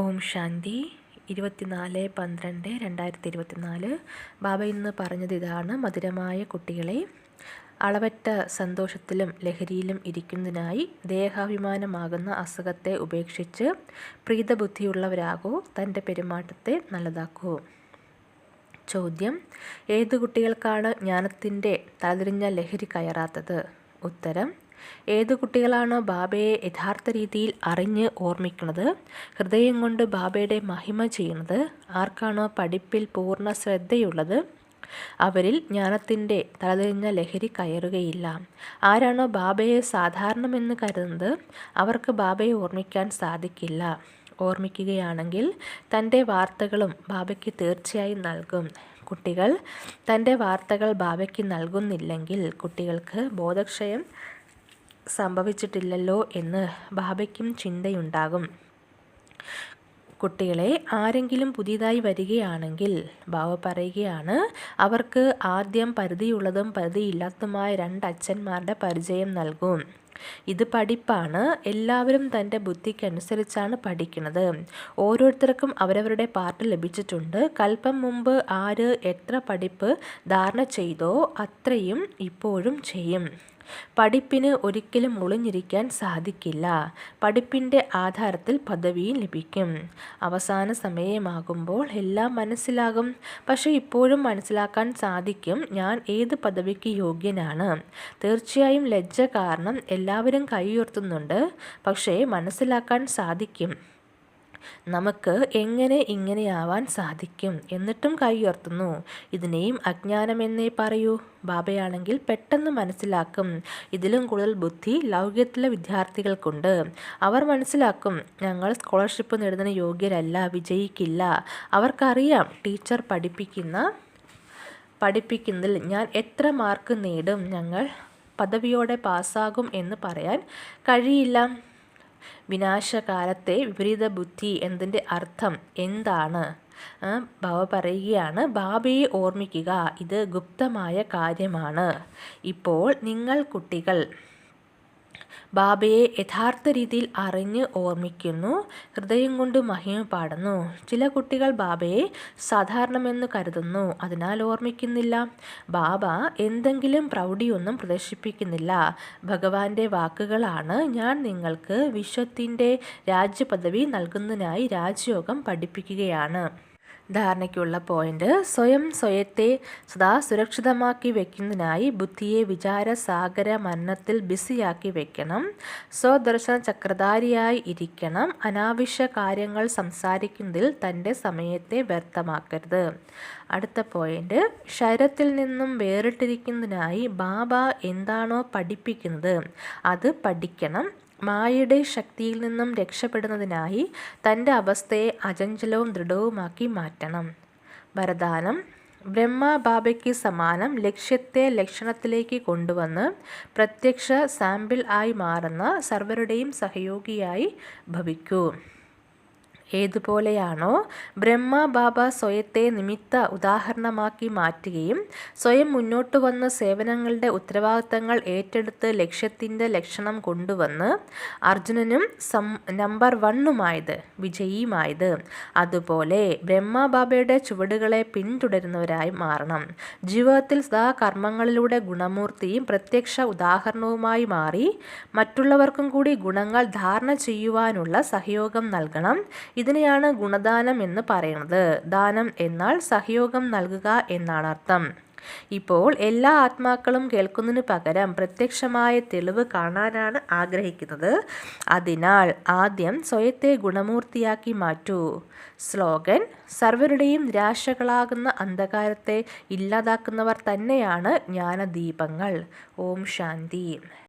ഓം ശാന്തി. ഇരുപത്തിനാല് പന്ത്രണ്ട് രണ്ടായിരത്തി ഇരുപത്തിനാല് ബാബ ഇന്ന് പറഞ്ഞത് ഇതാണ് മധുരമായ കുട്ടികളെ അളവറ്റ സന്തോഷത്തിലും ലഹരിയിലും ഇരിക്കുന്നതിനായി ദേഹാഭിമാനമാകുന്ന അസുഖത്തെ ഉപേക്ഷിച്ച് പ്രീതബുദ്ധിയുള്ളവരാകൂ തന്റെ പെരുമാറ്റത്തെ നല്ലതാക്കൂ. ചോദ്യം ഏത് കുട്ടികൾക്കാണ് ജ്ഞാനത്തിന്റെ തലതിരിഞ്ഞ ലഹരി കയറാത്തത്? ഉത്തരം. ഏത് കുട്ടികളാണ് ബാബയെ യഥാർത്ഥ രീതിയിൽ അറിഞ്ഞ് ഓർമ്മിക്കുന്നത്? ഹൃദയം കൊണ്ട് ബാബയുടെ മഹിമ ചെയ്യുന്നത്? ആർക്കാണോ പഠിപ്പിൽ പൂർണ ശ്രദ്ധയുള്ളത്? അവരിൽ ജ്ഞാനത്തിന്റെ തലതിരിഞ്ഞ ലഹരി കയറുകയില്ല. ആരാണോ ബാബയെ സാധാരണമെന്ന് കരുതുന്നത്? അവർക്ക് ബാബയെ ഓർമ്മിക്കാൻ സാധിക്കില്ല. ഓർമ്മിക്കുകയാണെങ്കിൽ തന്റെ വാർത്തകളും ബാബയ്ക്ക് തീർച്ചയായും നൽകും. കുട്ടികൾ തന്റെ വാർത്തകൾ ബാബയ്ക്ക് നൽകുന്നില്ലെങ്കിൽ കുട്ടികൾക്ക് ബോധക്ഷയം സംഭവിച്ചിട്ടില്ലല്ലോ എന്ന് ബാബയ്ക്കും ചിന്തയുണ്ടാകും. കുട്ടികളെ ആരെങ്കിലും പുതിയതായി വരികയാണെങ്കിൽ ബാബ പറയുകയാണ് അവർക്ക് ആദ്യം പരിധിയുള്ളതും പരിധിയില്ലാത്തതുമായ രണ്ട് അച്ഛന്മാരുടെ പരിചയം നൽകും. ഇത് പഠിപ്പാണ്. എല്ലാവരും തന്റെ ബുദ്ധിക്കനുസരിച്ചാണ് പഠിക്കുന്നത്. ഓരോരുത്തർക്കും അവരവരുടെ പാർട്ട് ലഭിച്ചിട്ടുണ്ട്. കൽപ്പം മുമ്പ് ആര് എത്ര പഠിപ്പ് ധാരണ ചെയ്തോ അത്രയും ഇപ്പോഴും ചെയ്യും. പഠിപ്പിന് ഒരിക്കലും ഒളിഞ്ഞിരിക്കാൻ സാധിക്കില്ല. പഠിപ്പിന്റെ ആധാരത്തിൽ പദവിയും ലഭിക്കും. അവസാന സമയമാകുമ്പോൾ എല്ലാം മനസ്സിലാകും. പക്ഷേ ഇപ്പോഴും മനസ്സിലാക്കാൻ സാധിക്കും ഞാൻ ഏത് പദവിക്ക് യോഗ്യനാണ്. തീർച്ചയായും ലജ്ജ കാരണം എല്ലാവരും കൈയുയർത്തുന്നുണ്ട് പക്ഷേ മനസ്സിലാക്കാൻ സാധിക്കും. നമുക്ക് എങ്ങനെ ഇങ്ങനെയാവാൻ സാധിക്കും എന്നിട്ടും കൈയുയർത്തുന്നു. ഇതിനെയും അജ്ഞാനമെന്നേ പറയൂ. ബാബയാണെങ്കിൽ പെട്ടെന്ന് മനസ്സിലാക്കും. ഇതിലും കൂടുതൽ ബുദ്ധി ലൗകികത്തിലെ വിദ്യാർത്ഥികൾക്കുണ്ട്. അവർ മനസ്സിലാക്കും ഞങ്ങൾ സ്കോളർഷിപ്പ് നേടുന്നതിന് യോഗ്യരല്ല വിജയിക്കില്ല. അവർക്കറിയാം ടീച്ചർ പഠിപ്പിക്കുന്ന പഠിപ്പിക്കുന്നതിൽ ഞാൻ എത്ര മാർക്ക് നേടും. ഞങ്ങൾ പദവിയോടെ പാസ്സാകും എന്ന് പറയാൻ കഴിയില്ല. വിനാശകാലത്തെ വിപരീത ബുദ്ധി എന്നതിന്റെ അർത്ഥം എന്താണ്? ബാബ പറയുകയാണ് ബാബയെ ഓർമ്മിക്കുക ഇത് ഗുപ്തമായ കാര്യമാണ്. ഇപ്പോൾ നിങ്ങൾ കുട്ടികൾ ബാബയെ യഥാർത്ഥ രീതിയിൽ അറിഞ്ഞ് ഓർമ്മിക്കുന്നു ഹൃദയം കൊണ്ട് മഹിമ പാടുന്നു. ചില കുട്ടികൾ ബാബയെ സാധാരണമെന്ന് കരുതുന്നു അതിനാൽ ഓർമ്മിക്കുന്നില്ല. ബാബ എന്തെങ്കിലും പ്രൗഢിയൊന്നും പ്രദർശിപ്പിക്കുന്നില്ല. ഭഗവാന്റെ വാക്കുകളാണ് ഞാൻ നിങ്ങൾക്ക് വിശ്വത്തിന്റെ രാജ്യപദവി നൽകുന്നതിനായി രാജയോഗം പഠിപ്പിക്കുകയാണ്. ധാരണയ്ക്കുള്ള പോയിന്റ് സ്വയം സ്വയത്തെ സദാ സുരക്ഷിതമാക്കി വെക്കുന്നതിനായി ബുദ്ധിയെ വിചാര സാഗര മരണത്തിൽ ബിസിയാക്കി വെക്കണം. സ്വദർശന ചക്രധാരിയായി ഇരിക്കണം. അനാവശ്യ കാര്യങ്ങൾ സംസാരിക്കുന്നതിൽ തന്റെ സമയത്തെ വ്യർത്ഥമാക്കരുത്. അടുത്ത പോയിന്റ് ശരീരത്തിൽ നിന്നും വേറിട്ടിരിക്കുന്നതിനായി ബാബ എന്താണോ പഠിപ്പിക്കുന്നത് അത് പഠിക്കണം. മായയുടെ ശക്തിയിൽ നിന്നും രക്ഷപ്പെടുന്നതിനായി തന്റെ അവസ്ഥയെ അചഞ്ചലവും ദൃഢവുമാക്കി മാറ്റണം. വരദാനം ബ്രഹ്മ ബാബയ്ക്ക് സമാനം ലക്ഷ്യത്തെ ലക്ഷണത്തിലേക്ക് കൊണ്ടുവന്ന് പ്രത്യക്ഷ സാമ്പിൾ ആയി മാറുന്ന സർവരുടെയും സഹയോഗിയായി ഭവിക്കൂ. ഏതുപോലെയാണോ ബ്രഹ്മ ബാബ സ്വയത്തെ നിമിത്ത ഉദാഹരണമാക്കി മാറ്റുകയും സ്വയം മുന്നോട്ട് വന്ന സേവനങ്ങളുടെ ഉത്തരവാദിത്തങ്ങൾ ഏറ്റെടുത്ത് ലക്ഷ്യത്തിന്റെ ലക്ഷണം കൊണ്ടുവന്ന് അർജുനനും സം നമ്പർ വണ്ണുമായത് വിജയിയുമായത്. അതുപോലെ ബ്രഹ്മ ബാബയുടെ ചുവടുകളെ പിന്തുടരുന്നവരായി മാറണം. ജീവിതത്തിൽ സദാ കർമ്മങ്ങളിലൂടെ ഗുണമൂർത്തിയും പ്രത്യക്ഷ ഉദാഹരണവുമായി മാറി മറ്റുള്ളവർക്കും കൂടി ഗുണങ്ങൾ ധാരണ ചെയ്യുവാനുള്ള സഹയോഗം നൽകണം. ഇതിനെയാണ് ഗുണദാനം എന്ന് പറയുന്നത് ദാനം എന്നാൽ സഹയോഗം നൽകുക എന്നാണ് അർത്ഥം. ഇപ്പോൾ എല്ലാ ആത്മാക്കളും കേൾക്കുന്നതിന് പകരം പ്രത്യക്ഷമായ തെളിവ് കാണാനാണ് ആഗ്രഹിക്കുന്നത്. അതിനാൽ ആദ്യം സ്വയത്തെ ഗുണമൂർത്തിയാക്കി മാറ്റൂ. സ്ലോഗൻ സർവരുടെയും നിരാശകളാകുന്ന അന്ധകാരത്തെ ഇല്ലാതാക്കുന്നവർ തന്നെയാണ് ജ്ഞാനദീപങ്ങൾ. ഓം ശാന്തി.